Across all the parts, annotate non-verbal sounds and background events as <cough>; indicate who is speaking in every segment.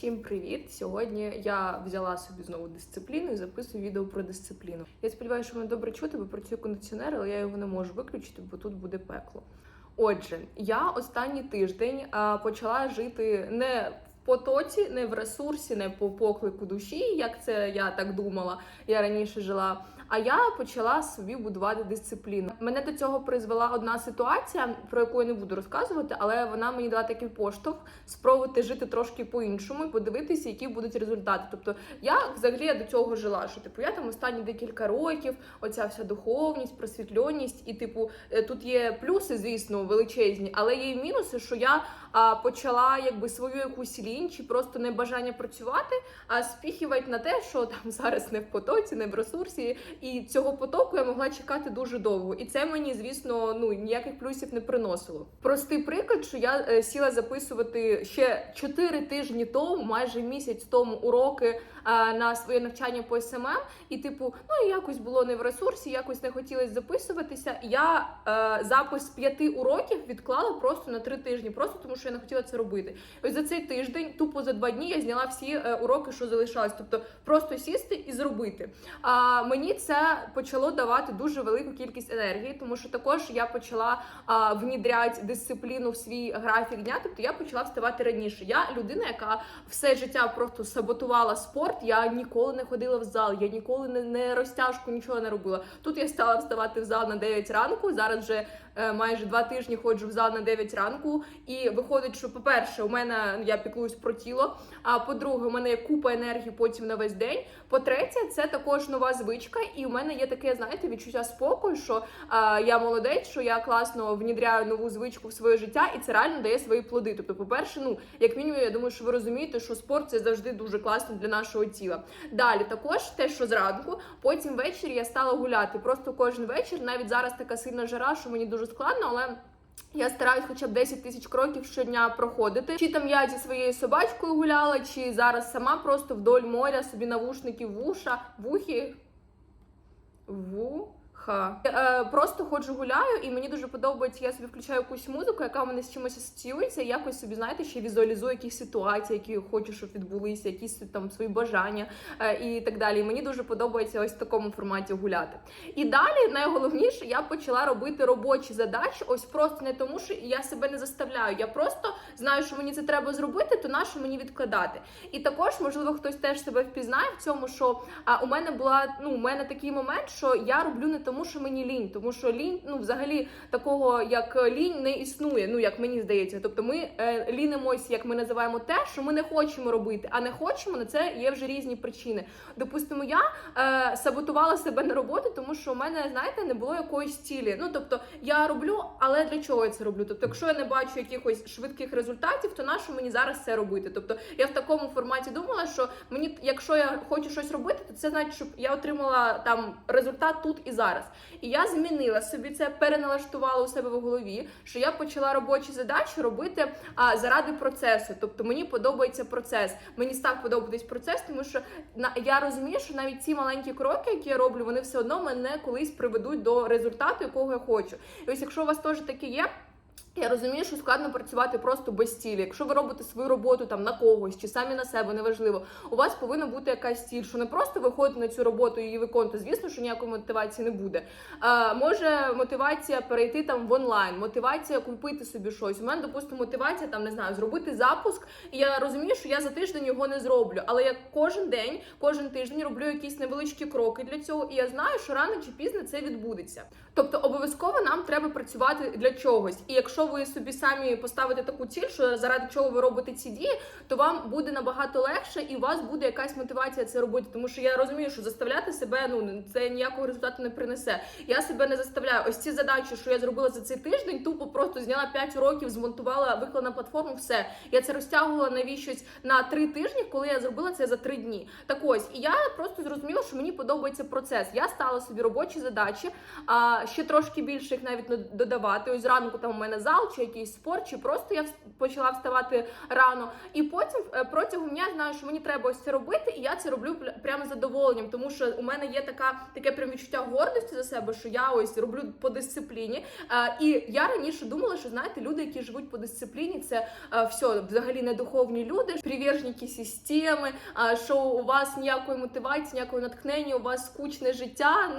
Speaker 1: Всім привіт! Сьогодні я взяла собі знову дисципліну і записую відео про дисципліну. Я сподіваюся, що мене добре чути, бо працює кондиціонер, але я його не можу виключити, бо тут буде пекло. Отже, я останній тиждень почала жити не в потоці, не в ресурсі, не по поклику душі, як це я так думала. Я раніше жила. А я почала собі будувати дисципліну. Мене до цього призвела одна ситуація, про яку я не буду розказувати, але вона мені дала такий поштовх спробувати жити трошки по-іншому і подивитися, які будуть результати. Тобто, я взагалі я до цього жила. Що типу я там останні декілька років, оця вся духовність, просвітльоність, і типу е, тут є плюси, звісно, величезні, але є і мінуси, що я а, почала якби свою якусь лінь чи просто небажання працювати, а спіхівати на те, що там <laughs> зараз не в потоці, не в ресурсі. І цього потоку я могла чекати дуже довго. І це мені, звісно, ну ніяких плюсів не приносило. Простий приклад, що я е, сіла записувати ще 4 тижні тому, майже місяць тому уроки на своє навчання по СММ, і типу, ну якось було не в ресурсі, якось не хотілося записуватися. Я е, запис п'яти уроків відклала просто на три тижні, просто тому що я не хотіла це робити. Ось за цей тиждень, тупо за два дні, я зняла всі е, уроки, що залишались. Тобто просто сісти і зробити. А мені це почало давати дуже велику кількість енергії, тому що також я почала а, внідряти дисципліну в свій графік дня. Тобто я почала вставати раніше. Я людина, яка все життя просто саботувала спорт. Я ніколи не ходила в зал, я ніколи не, не розтяжку, нічого не робила. Тут я стала вставати в зал на 9 ранку. Зараз вже майже два тижні ходжу в зал на 9 ранку. І виходить, що по-перше, у мене ну, я піклуюсь про тіло. А по-друге, у мене є купа енергії потім на весь день. По-третє, це також нова звичка, і у мене є таке, знаєте, відчуття спокою, що а, я молодець, що я класно внідряю нову звичку в своє життя, і це реально дає свої плоди. Тобто, по-перше, ну як мінімум, я думаю, що ви розумієте, що спорт це завжди дуже класно для нашого тіла. Далі також те, що зранку, потім ввечері я стала гуляти. Просто кожен вечір, навіть зараз така сильна жара, що мені дуже складно, але. Я стараюсь хоча б 10 тисяч кроків щодня проходити. Чи там я зі своєю собачкою гуляла, чи зараз сама просто вдоль моря собі навушники вуша, вухи. Вуха. Е, просто ходжу гуляю, і мені дуже подобається. Я собі включаю якусь музику, яка в мене з чимось асоціюється. і Якось собі, знаєте, ще візуалізую якісь ситуації, які я хочу, щоб відбулися, якісь там свої бажання е, і так далі. І мені дуже подобається ось в такому форматі гуляти. І далі, найголовніше, я почала робити робочі задачі. Ось просто не тому, що я себе не заставляю. Я просто знаю, що мені це треба зробити, то на що мені відкладати. І також, можливо, хтось теж себе впізнає в цьому, що а, у мене була ну, у мене такий момент, що я роблю не тому, що мені лінь, тому що лінь, ну взагалі такого як лінь не існує. Ну як мені здається. Тобто ми е, лінимось, як ми називаємо те, що ми не хочемо робити, а не хочемо на це є вже різні причини. Допустимо, я е, саботувала себе на роботу, тому що у мене, знаєте, не було якоїсь цілі. Ну тобто я роблю, але для чого я це роблю? Тобто, якщо я не бачу якихось швидких результатів, то нащо мені зараз це робити? Тобто я в такому форматі думала, що мені, якщо я хочу щось робити, то це значить, щоб я отримала там результат тут і зараз. І я змінила собі це, переналаштувала у себе в голові, що я почала робочі задачі робити а, заради процесу. Тобто мені подобається процес. Мені став подобатись процес, тому що я розумію, що навіть ці маленькі кроки, які я роблю, вони все одно мене колись приведуть до результату, якого я хочу. І ось якщо у вас теж таке є. Я розумію, що складно працювати просто без цілі. Якщо ви робите свою роботу там на когось чи самі на себе, неважливо. У вас повинна бути якась ціль, що не просто виходите на цю роботу і її виконувати. Звісно, що ніякої мотивації не буде. А, може мотивація перейти там в онлайн, мотивація купити собі щось. У мене, допустимо, мотивація там не знаю, зробити запуск. І я розумію, що я за тиждень його не зроблю. Але я кожен день, кожен тиждень роблю якісь невеличкі кроки для цього, і я знаю, що рано чи пізно це відбудеться. Тобто, обов'язково нам треба працювати для чогось. І якщо ви собі самі поставите таку ціль, що заради чого ви робите ці дії, то вам буде набагато легше, і у вас буде якась мотивація це робити. Тому що я розумію, що заставляти себе ну це ніякого результату не принесе. Я себе не заставляю. Ось ці задачі, що я зробила за цей тиждень, тупо просто зняла 5 років, змонтувала, виклала на платформу. Все я це розтягувала навіщось на 3 тижні, коли я зробила це за 3 дні. Так ось, і я просто зрозуміла, що мені подобається процес. Я стала собі робочі задачі, а ще трошки більше їх навіть додавати. Ось зранку там у мене спортзал, чи якийсь спорт, чи просто я почала вставати рано. І потім е, протягом дня я знаю, що мені треба ось це робити, і я це роблю прямо з задоволенням, тому що у мене є така таке прям відчуття гордості за себе, що я ось роблю по дисципліні. Е, І я раніше думала, що знаєте, люди, які живуть по дисципліні, це е, все взагалі не духовні люди, привержники системи, що у вас ніякої мотивації, ніякого натхнення, у вас скучне життя.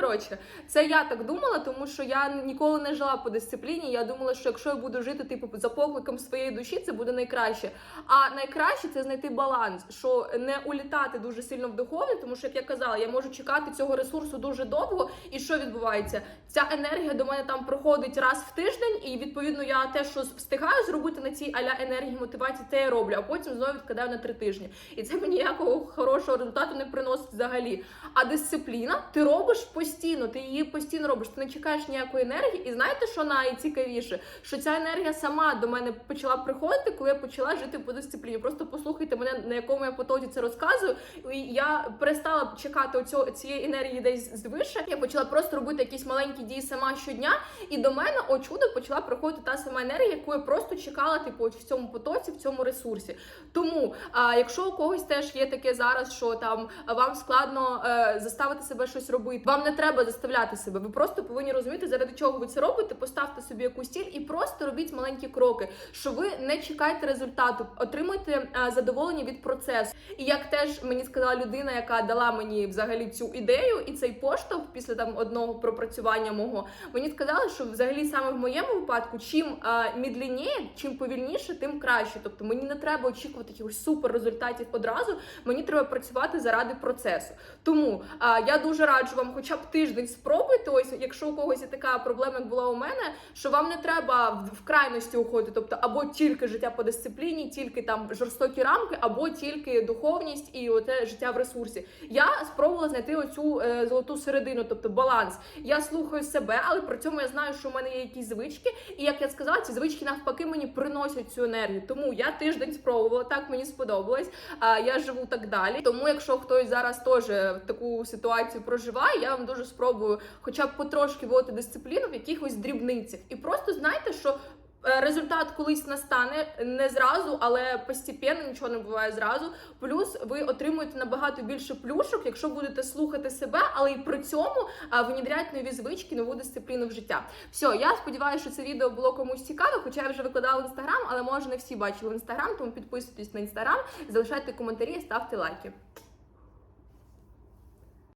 Speaker 1: Коротше, це я так думала, тому що я ніколи не жила по дисципліні. Я думала, що якщо я буду жити типу за покликом своєї душі, це буде найкраще. А найкраще це знайти баланс, що не улітати дуже сильно в духовне, тому що як я казала, я можу чекати цього ресурсу дуже довго. І що відбувається? Ця енергія до мене там проходить раз в тиждень, і відповідно я те, що встигаю зробити на цій аля енергії мотивації, те я роблю, а потім знову відкидаю на три тижні. І це мені ніякого хорошого результату не приносить взагалі. А дисципліна ти робиш постійно, ти її постійно робиш. Ти не чекаєш ніякої енергії. І знаєте, що найцікавіше? Що ця енергія сама до мене почала приходити, коли я почала жити по дисципліні. Просто послухайте мене, на якому я потоці це розказую. І я перестала чекати оцього цієї енергії десь звише. Я почала просто робити якісь маленькі дії сама щодня. І до мене, о чудо, почала приходити та сама енергія, яку я просто чекала, типу, в цьому потоці, в цьому ресурсі. Тому, а, якщо у когось теж є таке зараз, що там вам складно е, заставити себе щось робити, вам не треба заставляти себе. Ви просто повинні розуміти, заради чого ви це робите. Поставте собі якусь ціль і просто робіть маленькі кроки, що ви не чекаєте результату, отримуйте е, задоволення від процесу. І як теж мені сказала людина, яка дала мені взагалі цю ідею і цей поштовх після там одного пропрацювання мого, мені сказали, що взагалі саме в моєму випадку, чим е, мідлініє, чим повільніше, тим краще. Тобто мені не треба очікувати якихось супер результатів одразу. Мені треба працювати заради процесу. Тому е, я дуже раджу вам, хоча б тиждень спробуйте. Ось, якщо у когось є така проблема, як була у мене, що вам не треба в, в крайності уходити, тобто або тільки життя по дисципліні, тільки там жорстокі рамки, або тільки духовність і оте життя в ресурсі. Я спробувала знайти оцю е, золоту середину, тобто баланс. Я слухаю себе, але при цьому я знаю, що у мене є якісь звички, і як я сказала, ці звички навпаки мені приносять цю енергію. Тому я тиждень спробувала, так мені сподобалось. А я живу так далі. Тому, якщо хтось зараз теж таку ситуацію проживає, я вам дуже спробую, хоча б потрошки вводити дисципліну в якихось дрібницях, і просто знайте, що. е, Результат колись настане не зразу, але постепенно нічого не буває зразу. Плюс ви отримуєте набагато більше плюшок, якщо будете слухати себе, але і при цьому а, внідряти нові звички, нову дисципліну в життя. Все, я сподіваюся, що це відео було комусь цікаво, хоча я вже викладала в інстаграм, але може не всі бачили інстаграм, тому підписуйтесь на інстаграм, залишайте коментарі, ставте лайки.